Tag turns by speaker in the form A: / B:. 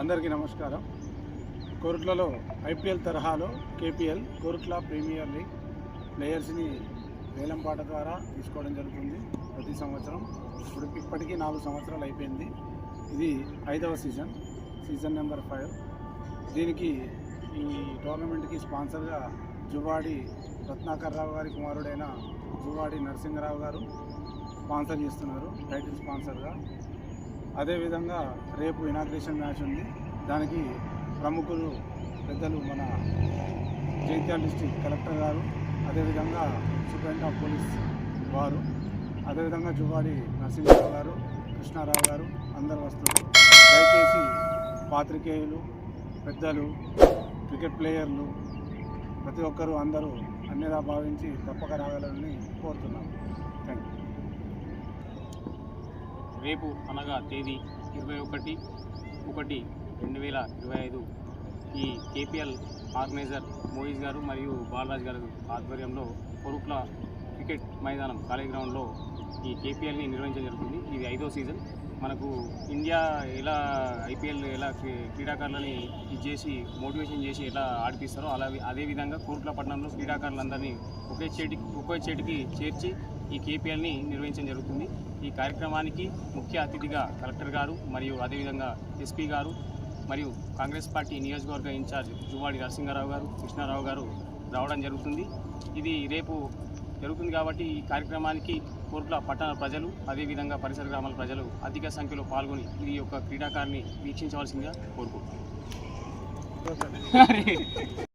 A: అందరికీ నమస్కారం. కోరుట్లలో ఐపీఎల్ తరహాలో కేపీఎల్ కోరుట్ల ప్రీమియర్ లీగ్ ప్లేయర్స్ని వేలంపాట ద్వారా తీసుకోవడం జరుగుతుంది ప్రతి సంవత్సరం. ఇప్పుడు ఇప్పటికీ నాలుగు సంవత్సరాలు అయిపోయింది. ఇది ఐదవ సీజన్ సీజన్ నెంబర్ ఫైవ్. దీనికి ఈ టోర్నమెంట్కి స్పాన్సర్గా జువాడి రత్నాకర్ రావు గారి కుమారుడైన జువాడి నరసింహరావు గారు స్పాన్సర్ చేస్తున్నారు. టైటిల్ స్పాన్సర్గా. అదేవిధంగా రేపు ఇనాగ్రేషన్ మ్యాచ్ ఉంది. దానికి ప్రముఖులు పెద్దలు మన జైత్యాల డిస్టిక్ కలెక్టర్ గారు అదేవిధంగా సూపరింటెండెంట్ ఆఫ్ పోలీస్ వారు అదేవిధంగా జువాడి నరసింహరావు గారు కృష్ణారావు గారు అందరు వస్తున్నారు దయచేసి పాత్రికేయులు పెద్దలు క్రికెట్ ప్లేయర్లు ప్రతి ఒక్కరూ అందరూ అన్నిలా భావించి తప్పక రాగలని కోరుతున్నాం. థ్యాంక్ యూ
B: రేపు అనగా తేదీ ఇరవై ఒకటి ఒకటి రెండు వేల ఇరవై ఐదు. ఈ కేపీఎల్ ఆర్గనైజర్ మోయిజ్ గారు మరియు బాలరాజ్ గారు ఆధ్వర్యంలో కొరుట్ల క్రికెట్ మైదానం కాలేజ్ గ్రౌండ్లో ఈ కేపీఎల్ని నిర్వహించడం జరుగుతుంది. ఇది ఐదో సీజన్. మనకు ఇండియా ఎలా ఐపీఎల్ ఎలా క్రీడాకారులని ఇది చేసి మోటివేషన్ చేసి ఎలా ఆడిపిస్తారో అలా అదేవిధంగా కోరుట్ల పట్టణంలో క్రీడాకారులందరినీ ఒకే చేటికి ఒకే చేటికి చేర్చి ఈ కేపీఎల్ని నిర్వహించడం జరుగుతుంది. ఈ కార్యక్రమానికి ముఖ్య అతిథిగా కలెక్టర్ గారు మరియు అదేవిధంగా ఎస్పీ గారు మరియు కాంగ్రెస్ పార్టీ నియోజకవర్గ ఇన్ఛార్జ్ జువాడి నరసింహారావు గారు కృష్ణారావు గారు రావడం జరుగుతుంది. ఇది రేపు జరుగుతుంది కాబట్టి ఈ కార్యక్రమానికి కోర్టుల పట్టణ ప్రజలు అదేవిధంగా పరిసర గ్రామాల ప్రజలు అధిక సంఖ్యలో పాల్గొని ఈ యొక్క క్రీడాకారిని వీక్షించవలసిందిగా కోరుకుంటున్నాను.